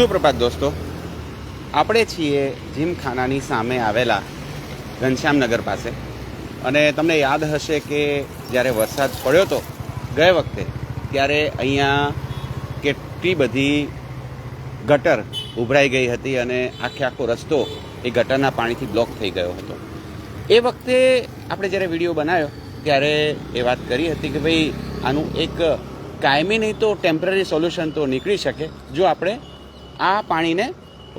સુપ્રભાત દોસ્તો, આપણે છીએ જીમખાનાની સામે આવેલા ઘનશ્યામનગર પાસે. અને તમને યાદ હશે કે જ્યારે વરસાદ પડ્યો હતો ગયે વખતે ત્યારે અહીંયા કેટલી બધી ગટર ઉભરાઈ ગઈ હતી અને આખે આખો રસ્તો એ ગટરના પાણીથી બ્લોક થઈ ગયો હતો. એ વખતે આપણે જ્યારે વીડિયો બનાવ્યો, ત્યારે એ વાત કરી હતી કે ભાઈ, આનું એક કાયમી નહીં તો ટેમ્પરરી સોલ્યુશન તો નીકળી શકે, જો આપણે આ પાણીને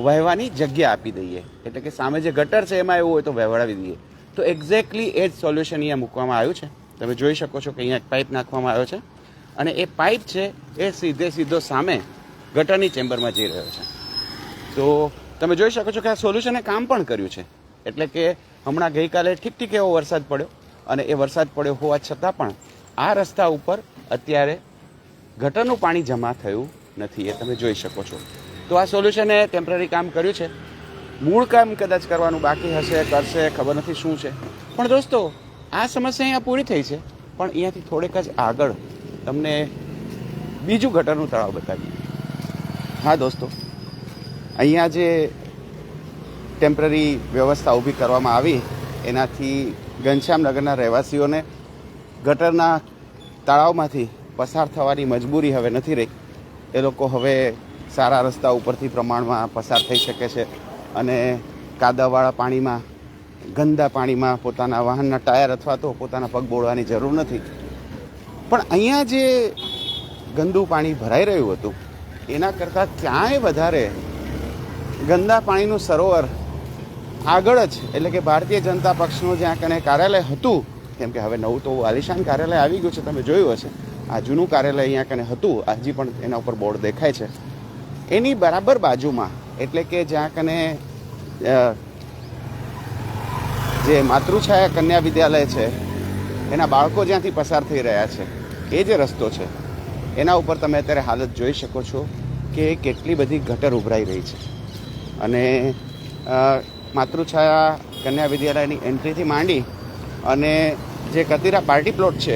વહેવાની જગ્યા આપી દઈએ. એટલે કે સામે જે ગટર છે એમાં એવું હોય તો વહેવડાવી દઈએ. તો એક્ઝેક્ટલી એ જ સોલ્યુશન અહીંયા મૂકવામાં આવ્યું છે. તમે જોઈ શકો છો કે અહીંયા એક પાઇપ નાખવામાં આવ્યો છે. અને એ પાઇપ છે એ સીધે સીધો સામે ગટરની ચેમ્બરમાં જઈ રહ્યો છે. તો તમે જોઈ શકો છો કે આ સોલ્યુશને કામ પણ કર્યું છે. એટલે કે હમણાં ગઈકાલે ઠીક ઠીક એવો વરસાદ પડ્યો. અને એ વરસાદ પડ્યો હોવા છતાં પણ આ રસ્તા ઉપર અત્યારે ગટરનું પાણી જમા થયું નથી. એ તમે જોઈ શકો છો. તો આ સોલ્યુશને ટેમ્પરરી કામ કર્યું છે. મૂળ કામ કદાચ કરવાનું બાકી હશે, કરશે, ખબર નથી શું છે. પણ દોસ્તો, આ સમસ્યા અહીંયા પૂરી થઈ છે. પણ અહીંયાથી થોડેક જ આગળ તમને બીજું ગટરનું તળાવ બતાવીએ. હા, દોસ્તો. અહીંયા જે ટેમ્પરરી વ્યવસ્થા ઊભી કરવામાં આવી, એનાથી ઘનશ્યામનગરના રહેવાસીઓને ગટરના તળાવમાંથી પસાર થવાની મજબૂરી હવે નથી રહી. એ લોકો હવે સારા રસ્તા ઉપરથી પ્રમાણમાં પસાર થઈ શકે છે અને કાદાવાળા પાણીમાં, ગંદા પાણીમાં પોતાના વાહનના ટાયર અથવા તો પોતાના પગ બોળવાની જરૂર નથી. પણ અહીંયા જે ગંદુ પાણી ભરાઈ રહ્યું હતું, એના કરતાં ક્યાંય વધારે ગંદા પાણીનું સરોવર આગળ જ, એટલે કે ભારતીય જનતા પક્ષનું જ્યાં કને કાર્યાલય હતું, કેમ કે હવે નવું તો આલિશાન કાર્યાલય આવી ગયું છે, તમે જોયું હશે. આ જૂનું કાર્યાલય અહીંયા કને હતું, હજી પણ એના ઉપર બોર્ડ દેખાય છે. એની બરાબર બાજુમાં, એટલે કે જ્યાં કને જે માતૃછાયા કન્યા વિદ્યાલય છે, એના બાળકો જ્યાંથી પસાર થઈ રહ્યા છે, એ જે રસ્તો છે, એના ઉપર તમે અત્યારે હાલત જોઈ શકો છો કે કેટલી બધી ગટર ઉભરાઈ રહી છે. અને માતૃછાયા કન્યા વિદ્યાલયની એન્ટ્રીથી માંડી અને જે કતિરા પાર્ટી પ્લોટ છે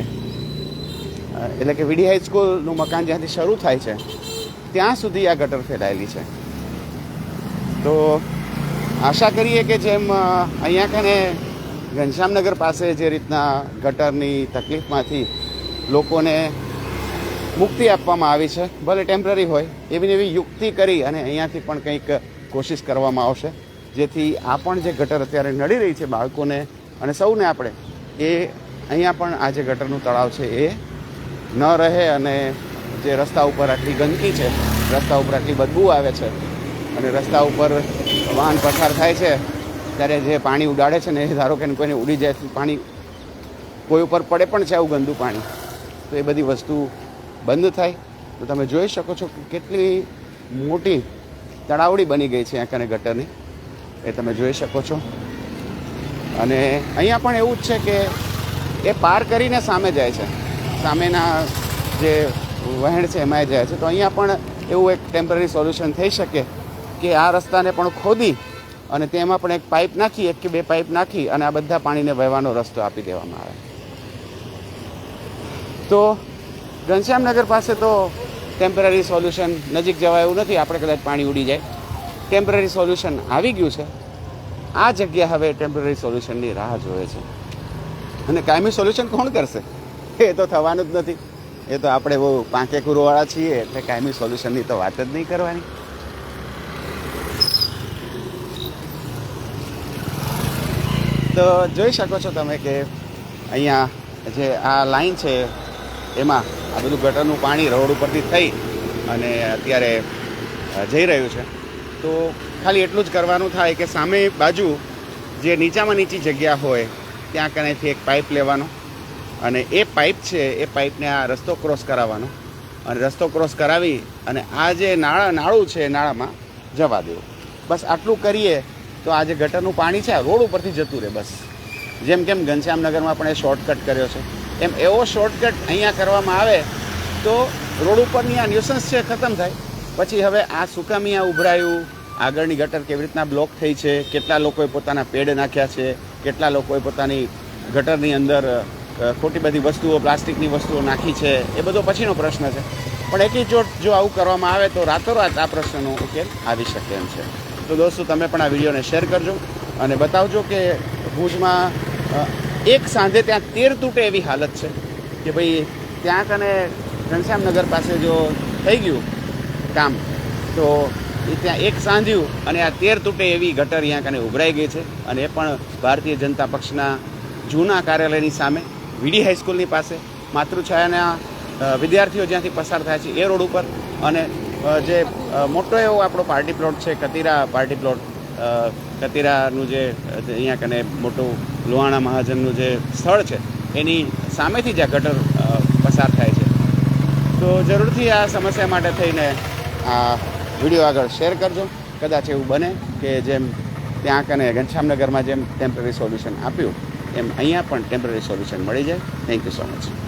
એટલે કે વીડી હાઈસ્કૂલનું મકાન જ્યાંથી શરૂ થાય છે ત્યાં સુધી આ ગટર ફેલાયેલી છે. તો આશા કરીએ કે જેમ અહીંયા કને ઘનશ્યામનગર પાસે જે રીતના ગટરની તકલીફમાંથી લોકોને મુક્તિ આપવામાં આવી છે, ભલે ટેમ્પરરી હોય, એવી એવી યુક્તિ કરી અને અહીંયાથી પણ કંઈક કોશિશ કરવામાં આવશે. જેથી આ પણ જે ગટર અત્યારે નડી રહી છે બાળકોને અને સૌને આપણે, એ અહીંયા પણ આ જે ગટરનું તળાવ છે એ ન રહે અને જે રસ્તા ઉપર આટલી ગંદકી છે, રસ્તા ઉપર આટલી બદબુ આવે છે અને રસ્તા ઉપર વાહન પસાર થાય છે, ત્યારે જે પાણી ઉડાડે છે ને એ ધારો કે કોઈને ઉડી જાય પાણી કોઈ ઉપર પડે પણ છે આવું ગંદુ પાણી, તો એ બધી વસ્તુ બંધ થાય. તો તમે જોઈ શકો છો કે કેટલી મોટી તળાવડી બની ગઈ છે અહીંયા કને ગટરની, એ તમે જોઈ શકો છો. અને અહીંયા પણ એવું જ છે કે એ પાર કરીને સામે જાય છે. સામેના જે વહેણ છે, એમાં જાય છે. તો અહીંયા પણ એવું એક ટેમ્પરરી સોલ્યુશન થઈ શકે કે આ રસ્તાને પણ ખોદી અને તેમાં પણ એક પાઇપ નાખી, એક કે બે પાઇપ નાખી અને આ બધા પાણીને વહેવાનો રસ્તો આપી દેવામાં આવે. તો ઘનશ્યામનગર પાસે તો ટેમ્પરરી સોલ્યુશન નજીક જવાય એવું નથી. આપણે કદાચ પાણી ઉડી જાય. ટેમ્પરરી સોલ્યુશન આવી ગયું છે. આ જગ્યા હવે ટેમ્પરરી સોલ્યુશનની રાહ જોવે છે. અને કાયમી સોલ્યુશન કોણ કરશે? એ તો થવાનું જ નથી. એ તો આપણે બહુ પાંકે કુરવાળા છીએ, એટલે કાયમી સોલ્યુશનની તો વાત જ નહીં કરવાની. તો જોઈ શકો છો તમે કે અહીંયા જે આ લાઈન છે, એમાં આ બધું ગટરનું પાણી રોડ ઉપરથી થઈ અને અત્યારે જઈ રહ્યું છે. તો ખાલી એટલું જ કરવાનું થાય કે સામે બાજુ જે નીચામાં નીચી જગ્યા હોય, ત્યાં કનેથી એક પાઇપ લેવાનો. અને એ પાઇપ છે, એ પાઇપને આ રસ્તો ક્રોસ કરાવવાનો. અને રસ્તો ક્રોસ કરાવી અને આ જે નાળા, નાળું છે નાળામાં, જવા દેવું. બસ આટલું કરીએ તો આ જે ગટરનું પાણી છે, આ રોડ ઉપરથી જતું રહે બસ. જેમ કેમ ઘનશ્યામનગરમાં પણ એ શોર્ટકટ કર્યો છે. એમ એવો શોર્ટકટ અહીંયા કરવામાં આવે તો રોડ ઉપરની આ ન્યુસન્સ છે ખતમ થાય. પછી હવે આ સુકામી આ ઉભરાયું, આગળની ગટર કેવી રીતના બ્લોક થઈ છે, કેટલા લોકોએ પોતાના પેડ નાખ્યા છે, કેટલા લોકોએ પોતાની ગટરની અંદર ખોટી બધી વસ્તુઓ, પ્લાસ્ટિકની વસ્તુઓ નાખી છે, એ બધો પછીનો પ્રશ્ન છે. પણ એકી ચોટ જો આવું કરવામાં આવે તો રાતોરાત આ પ્રશ્નનો ઉકેલ આવી શકે એમ છે. તો દોસ્તો, તમે પણ આ વિડીયોને શેર કરજો અને બતાવજો કે ભુજમાં એક સાંજે ત્યાં તેર તૂટે એવી હાલત છે કે ભાઈ ત્યાં કને ઘનશ્યામનગર પાસે જો થઈ ગયું કામ, તો એ ત્યાં એક સાંધ્યું અને આ તેર તૂટે એવી ગટર અહીંયા કને ઉભરાઈ ગઈ છે. અને એ પણ ભારતીય જનતા પક્ષના જૂના કાર્યાલયની સામે વીડી હાઈસ્કૂલની પાસે માતૃછાયાના વિદ્યાર્થીઓ જ્યાંથી પસાર થાય છે એ રોડ ઉપર અને જે મોટો એવો આપણો પાર્ટી પ્લોટ છે, કતિરા પાર્ટી પ્લોટ કતીરાનું જે અહીંયા કને મોટું લોહાણા મહાજનનું જે સ્થળ છે, એની સામેથી જ આ ગટર પસાર થાય છે. તો જરૂરથી આ સમસ્યા માટે થઈને આ વીડિયો આગળ શેર કરજો. કદાચ એવું બને કે જેમ ત્યાં કને ઘનશ્યામનગરમાં જેમ ટેમ્પરરી સોલ્યુશન આપ્યું. એમ અહીંયા પણ ટેમ્પરરી સોલ્યુશન મળી જાય. Thank you so much